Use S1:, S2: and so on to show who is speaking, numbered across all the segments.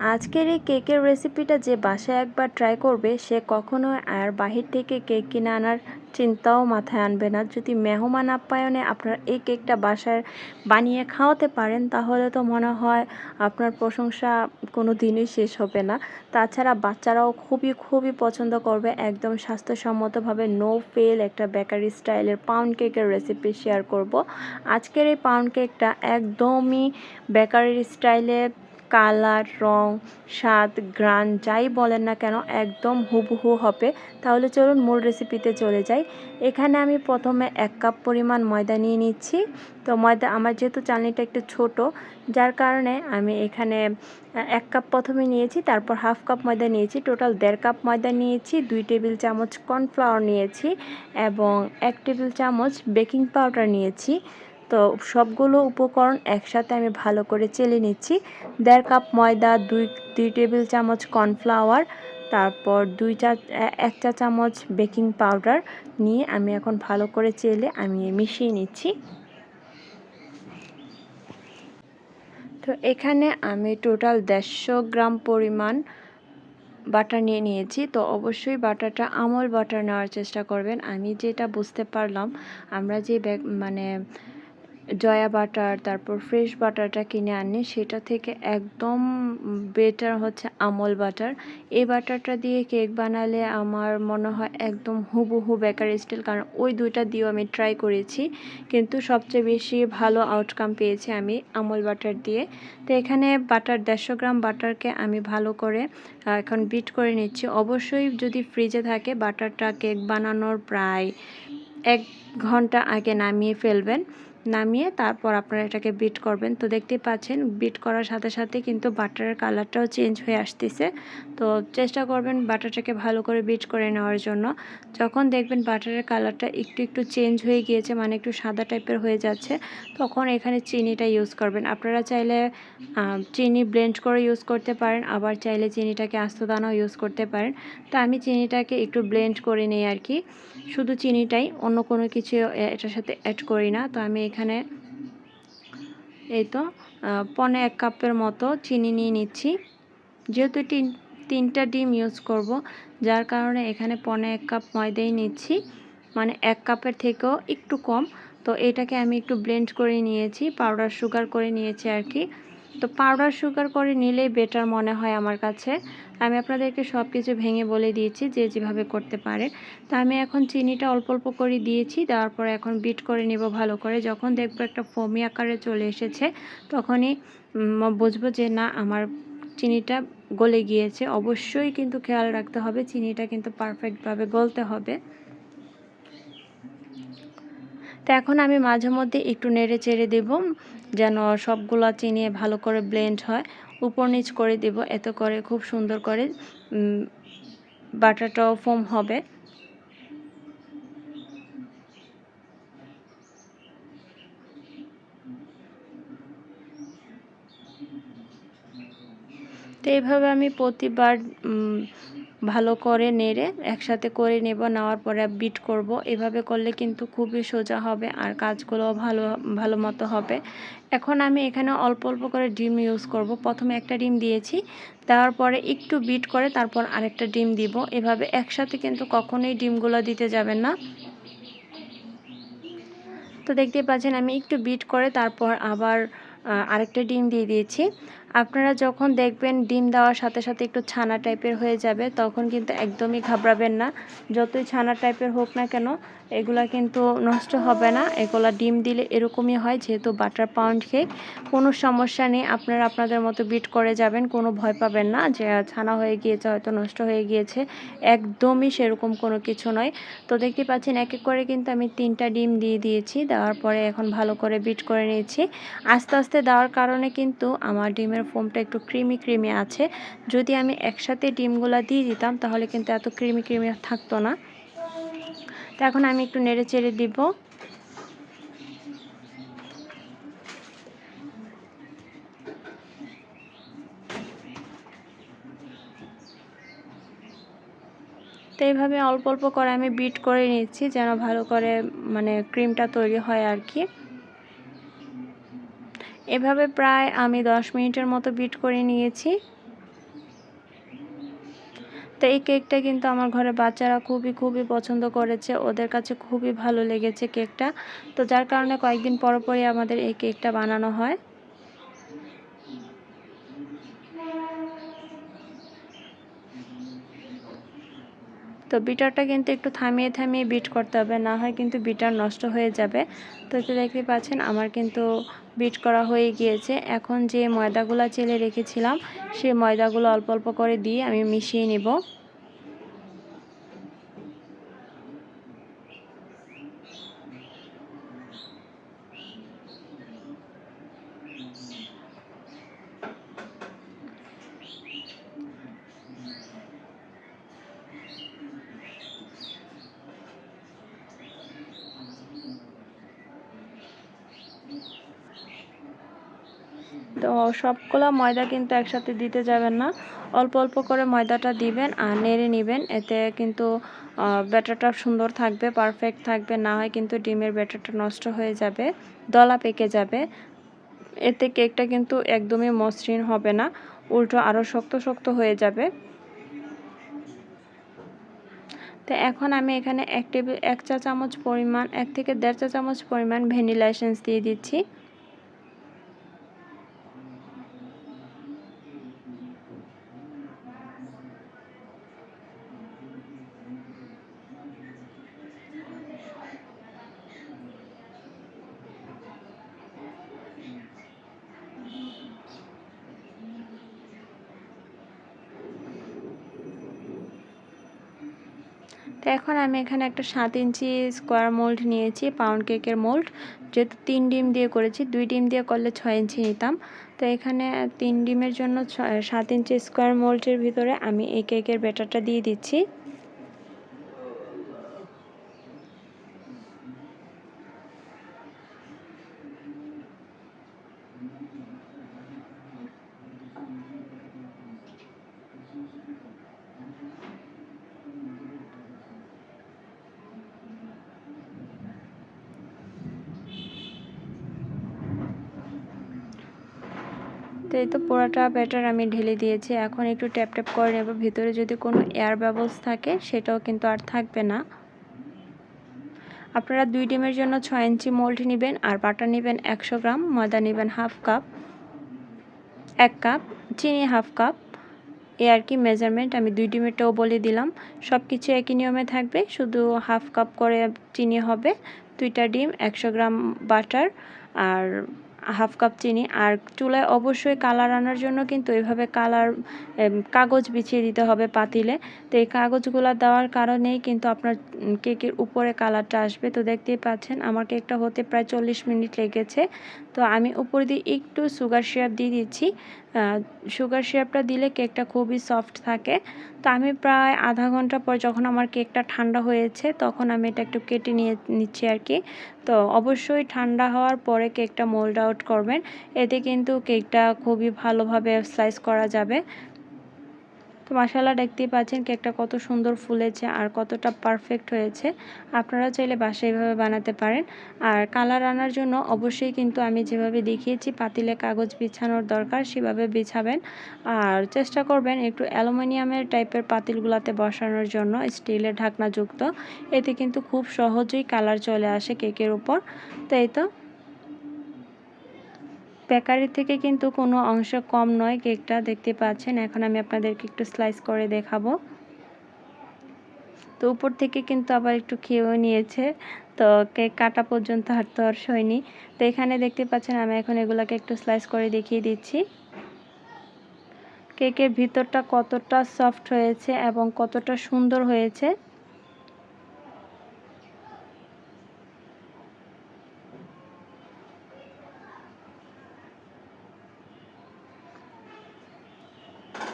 S1: আজকের এই কেকের রেসিপিটা যে বাসায় একবার ট্রাই করবে, সে কখনো আর বাহির থেকে কেক কিনে আনার চিন্তাও মাথায় আনবে না। যদি মেহমান আপ্যায়নে আপনার এই কেকটা বাসায় বানিয়ে খাওয়াতে পারেন, তাহলে তো মনে হয় আপনার প্রশংসা কোনো দিনই শেষ হবে না। তাছাড়া বাচ্চারাও খুবই খুবই পছন্দ করবে। একদম স্বাস্থ্যসম্মতভাবে নো ফেল একটা বেকারি স্টাইলের পাউন্ড কেকের রেসিপি শেয়ার করব। আজকের এই পাউন্ড কেকটা একদমই বেকারি স্টাইলে কালার, রং, স্বাদ গ্রান যাই বলেন না কেন একদম হুবহু হবে। তাহলে চলুন মূল রেসিপিতে চলে যাই। এখানে আমি প্রথমে এক কাপ পরিমাণ ময়দা নিয়ে নিচ্ছি। তো ময়দা আমার যেহেতু চালনিটা একটু ছোট, যার কারণে আমি এখানে এক কাপ প্রথমে নিয়েছি, তারপর হাফ কাপ ময়দা নিয়েছি। টোটাল দেড় কাপ ময়দা নিয়েছি, দুই টেবিল চামচ কর্নফ্লাওয়ার নিয়েছি এবং এক টেবিল চামচ বেকিং পাউডার নিয়েছি। তো সবগুলো উপকরণ একসাথে আমি ভালো করে চেলে নিচ্ছি। দেড় কাপ ময়দা, দুই দুই টেবিল চামচ কর্নফ্লাওয়ার, তারপর দুই চা এক চা চামচ বেকিং পাউডার নিয়ে আমি এখন ভালো করে চেলে আমি মিশিয়ে নিচ্ছি। তো এখানে আমি টোটাল দেড়শো গ্রাম পরিমাণ বাটার নিয়ে নিয়েছি। তো অবশ্যই বাটারটা আমল বাটার নেওয়ার চেষ্টা করবেন। আমি যেটা বুঝতে পারলাম, আমরা যে মানে জয়া বাটার, তারপর ফ্রেশ বাটারটা কিনে আনি। সেটা থেকে একদম বেটার হচ্ছে আমল বাটার। এই বাটারটা দিয়ে কেক বানালে আমার মনে হয় একদম হুবহু বেকারি স্টাইল কারণ ওই দুইটা দিয়েও আমি ট্রাই করেছি, কিন্তু সবচেয়ে বেশি ভালো আউটকাম পেয়েছি আমি আমল বাটার দিয়ে। তো এখানে বাটার দেড়শো গ্রাম বাটারকে আমি ভালো করে এখন বিট করে নিচ্ছি। অবশ্যই যদি ফ্রিজে থাকে, বাটারটা কেক বানানোর প্রায় এক ঘণ্টা আগে নামিয়ে ফেলবেন। নামিয়ে তারপর আপনারা এটাকে বিট করবেন। তো দেখতে পাচ্ছেন বিট করার সাথে সাথে কিন্তু বাটারের কালারটাও চেঞ্জ হয়ে আসতেছে। তো চেষ্টা করবেন বাটারটাকে ভালো করে বিট করে নেওয়ার জন্য। যখন দেখবেন বাটারের কালারটা একটু একটু চেঞ্জ হয়ে গিয়েছে মানে একটু সাদা টাইপের হয়ে যাচ্ছে, তখন এখানে চিনিটা ইউজ করবেন। আপনারা চাইলে চিনি ব্লেন্ড করে ইউজ করতে পারেন, আবার চাইলে চিনিটাকে আস্ত দানাও ইউজ করতে পারেন। তো আমি চিনিটাকে একটু ব্লেন্ড করে নিই আর কি। শুধু চিনিটাই, অন্য কোনো কিছু এটার সাথে অ্যাড করি না। তো আমি এখানে। এই তো পনে এক কাপের মতো চিনি নিয়ে নিচ্ছি। যেহেতু তিন, তিনটা ডিম ইউজ করব, যার কারণে এখানে পনে এক কাপ ময়দাই নিচ্ছি। মানে এক কাপের থেকেও একটু কম। তো এটাকে আমি একটু ব্লেন্ড করে নিয়েছি পাউডার সুগার করে নিয়েছি আর কি। তো পাউডার সুগার করে নিলেই বেটার মনে হয় আমার কাছে। আমি আপনাদেরকে সব কিছু ভেঙে বলে দিয়েছি যে যেভাবে করতে পারে। তো আমি এখন চিনিটা অল্প অল্প করে দিয়েছি, দেওয়ার পরে এখন বিট করে নিব ভালো করে। যখন দেখব একটা ফমি আকারে চলে এসেছে, তখনই বুঝব যে না, আমার চিনিটা গলে গিয়েছে। অবশ্যই কিন্তু খেয়াল রাখতে হবে, চিনিটা কিন্তু পারফেক্টভাবে গলতে হবে। তো এখন আমি মাঝে মধ্যে একটু নেড়ে চেড়ে দেব। যেন সবগুলো চিনি ভালো করে ব্লেন্ড হয়। উপর নিচ করে দেব, এত করে খুব সুন্দর করে বাটারটাও ফোম হবে। তো এইভাবে আমি প্রতিবার ভালো করে নেড়ে একসাথে করে নেব, নেওয়ার পরে বিট করব। এভাবে করলে কিন্তু খুবই সোজা হবে আর কাজগুলো ভালো ভালো মতো হবে। এখন আমি এখানে অল্প অল্প করে ডিম ইউজ করব। প্রথমে একটা ডিম দিয়েছি, দেওয়ার পরে একটু বিট করে তারপর আরেকটা ডিম দিব। এভাবে একসাথে কিন্তু কখনোই ডিমগুলো দিতে যাবেন না। তো দেখতে পাচ্ছেন আমি একটু বিট করে তারপর আবার আরেকটা ডিম দিয়ে দিয়েছি। আপনারা যখন দেখবেন ডিম দেওয়ার সাথে সাথে একটু ছানা টাইপের হয়ে যাবে, তখন কিন্তু একদমই ঘাবড়াবেন না। যতই ছানা টাইপের হোক না কেন, এগুলা কিন্তু নষ্ট হবে না। এগুলা ডিম দিলে এরকমই হয়, যেহেতু বাটার পাউন্ড কেক কোনো সমস্যা নেই, আপনারা আপনাদের মতো বিট করে যাবেন, কোনো ভয় পাবেন না যে ছানা হয়ে গিয়েছে, হয়তো নষ্ট হয়ে গিয়েছে। একদমই সেরকম কোনো কিছু নয়। তো দেখতে পাচ্ছেন, এক এক করে কিন্তু আমি তিনটা ডিম দিয়ে দিয়েছি। দেওয়ার পরে এখন ভালো করে বিট করে নিয়েছি। আস্তে আস্তে দেওয়ার কারণে কিন্তু আমার ডিমের ফোমটা একটু ক্রিমি ক্রিমি আছে। যদি আমি একসাথে ডিমগুলো দিয়ে দিতাম, তাহলে কিন্তু এত ক্রিমি ক্রিমি থাকতো না। তো এখন আমি একটু নেড়ে চেড়ে দিব। তো এইভাবে অল্প অল্প করে আমি বিট করে নিচ্ছি, যেন ভালো করে মানে ক্রিমটা তৈরি হয় আর কি। এভাবে প্রায় আমি 10 মিনিটের মতো বিট করে নিয়েছি। তো এই কেকটা কিন্তু আমার ঘরে বাচ্চারা খুবই খুবই পছন্দ করেছে, ওদের কাছে খুবই ভালো লেগেছে কেকটা। তো যার কারণে কয়েকদিন পরপরই আমাদের এই কেকটা বানানো হয়। তো বিটারটা কিন্তু একটু থামিয়ে থামিয়ে বিট করতে হবে, না হয় কিন্তু বিটার নষ্ট হয়ে যাবে। তো এটা দেখতে পাচ্ছেন, আমার কিন্তু বিট করা হয়ে গিয়েছে। এখন যে ময়দাগুলো চেলে রেখেছিলাম সেই ময়দাগুলো অল্প অল্প করে দিয়ে আমি মিশিয়ে নিব। তো সবগুলো ময়দা কিন্তু একসাথে দিতে যাবেন না। অল্প অল্প করে ময়দাটা দিবেন আর নেড়ে নেবেন। এতে কিন্তু ব্যাটারটা সুন্দর থাকবে পারফেক্ট থাকবে, না হয় কিন্তু ডিমের ব্যাটারটা নষ্ট হয়ে যাবে, দলা পেকে যাবে। এতে কেকটা কিন্তু একদমই মসৃণ হবে না, উল্টো আরও শক্ত শক্ত হয়ে যাবে। তো এখন আমি এখানে এক টেবিল, এক চা চামচ পরিমাণ, এক থেকে দেড় চা চামচ পরিমাণ ভ্যানিলা এসেন্স দিয়ে দিচ্ছি। তো এখন আমি এখানে একটা সাত ইঞ্চি স্কোয়ার মোল্ড নিয়েছি পাউন্ড কেকের মোল্ড যেহেতু তিন ডিম দিয়ে করেছি, দুই ডিম দিয়ে করলে ছয় ইঞ্চি নিতাম। তো এখানে তিন ডিমের জন্য সাত ইঞ্চি স্কোয়ার মোল্ডের ভিতরে আমি এই কেকের ব্যাটারটা দিয়ে দিচ্ছি। তো এই তো পোড়াটা ব্যাটার আমি ঢেলে দিয়েছি। এখন একটু ট্যাপ ট্যাপ করে নেব। ভিতরে যদি কোনো এয়ার বাবলস থাকে, সেটাও কিন্তু আর থাকবে না। আপনারা দুই ডিমের জন্য ছয় ইঞ্চি মোল্ড নেবেন, আর বাটার নেবেন একশো গ্রাম, ময়দা নেবেন হাফ কাপ, এক কাপ, চিনি হাফ কাপ, এ আর কি মেজারমেন্ট আমি দুই ডিমেরটাও বলে দিলাম। সব কিছু একই নিয়মে থাকবে, শুধু হাফ কাপ করে চিনি হবে। দুইটা ডিম, একশো গ্রাম বাটার, আর হাফ কাপ চিনি আর চুলায় অবশ্যই কালার আনার জন্য কিন্তু এভাবে কালার কাগজ বিছিয়ে দিতে হবে পাতিলে। তো এই কাগজগুলো দেওয়ার কারণেই কিন্তু আপনার কেকের উপরে কালারটা আসবে। তো দেখতেই পাচ্ছেন, আমার কেকটা হতে প্রায় চল্লিশ মিনিট লেগেছে। তো আমি উপর দিয়ে একটু সুগার সিরাপ দিয়ে দিচ্ছি। সুগার সিরাপটা দিলে কেকটা খুবই সফট থাকে। তো আমি প্রায় আধা ঘণ্টা পর যখন আমার কেকটা ঠান্ডা হয়েছে, তখন আমি এটা একটু কেটে নিয়ে, নিচ্ছি আর কি। তো অবশ্যই ঠান্ডা হওয়ার পরে কেকটা মোল্ড আউট করবেন। এতে কিন্তু কেকটা খুবই ভালোভাবে স্লাইস করা যাবে। তো মশালা দেখতেই পাচ্ছেন কেকটা কত সুন্দর ফুলেছে আর কতটা পারফেক্ট হয়েছে। আপনারা চাইলে বাসায় এইভাবে বানাতে পারেন। আর কালার আনার জন্য অবশ্যই কিন্তু আমি যেভাবে দেখিয়েছি, পাতিলে কাগজ বিছানোর দরকার সেভাবে বিছাবেন। আর চেষ্টা করবেন একটু অ্যালুমিনিয়ামের টাইপের পাতিলগুলাতে বসানোর জন্য স্টিলের ঢাকনাযুক্ত। এতে কিন্তু খুব সহজেই কালার চলে আসে কেকের উপর। তাই তো? বেকারি থেকে কিন্তু কোনো অংশ কম নয় কেকটা দেখতে পাচ্ছেন। এখন আমি আপনাদেরকে একটু স্লাইস করে দেখাবো। তো উপর থেকে কিন্তু আবার একটু খেয়েও নিয়েছে। তো কেক কাটা পর্যন্ত আর তো আর সইনি। তো এখানে দেখতে পাচ্ছেন আমি এখন এগুলোকে একটু স্লাইস করে দেখিয়ে দিচ্ছি। কেকের ভিতরটা কতটা সফট হয়েছে এবং কতটা সুন্দর হয়েছে।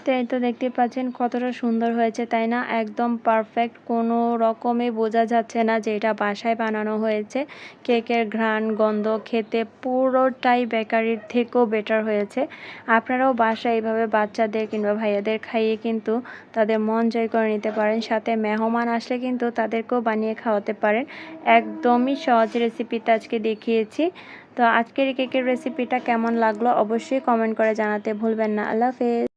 S1: তো তো দেখতে পাচ্ছেন, কতটা সুন্দর হয়েছে, তাই না? একদম পারফেক্ট কোনো রকমে বোঝা যাচ্ছে না যে এটা বাসায় বানানো হয়েছে। কেকের ঘ্রাণ, গন্ধ খেতে পুরোটাই বেকারির থেকেও বেটার হয়েছে। আপনারাও বাসায় এইভাবে বাচ্চাদের কিংবা ভাইয়াদের খাইয়ে কিন্তু তাদের মন জয় করে নিতে পারেন। সাথে মেহমান আসলে কিন্তু তাদেরকেও বানিয়ে খাওয়াতে পারেন। একদমই সহজ রেসিপিটা আজকে দেখিয়েছি। তো আজকের কেকের রেসিপিটা কেমন লাগল অবশ্যই কমেন্ট করে জানাতে ভুলবেন না। আল্লাহ হাফেজ।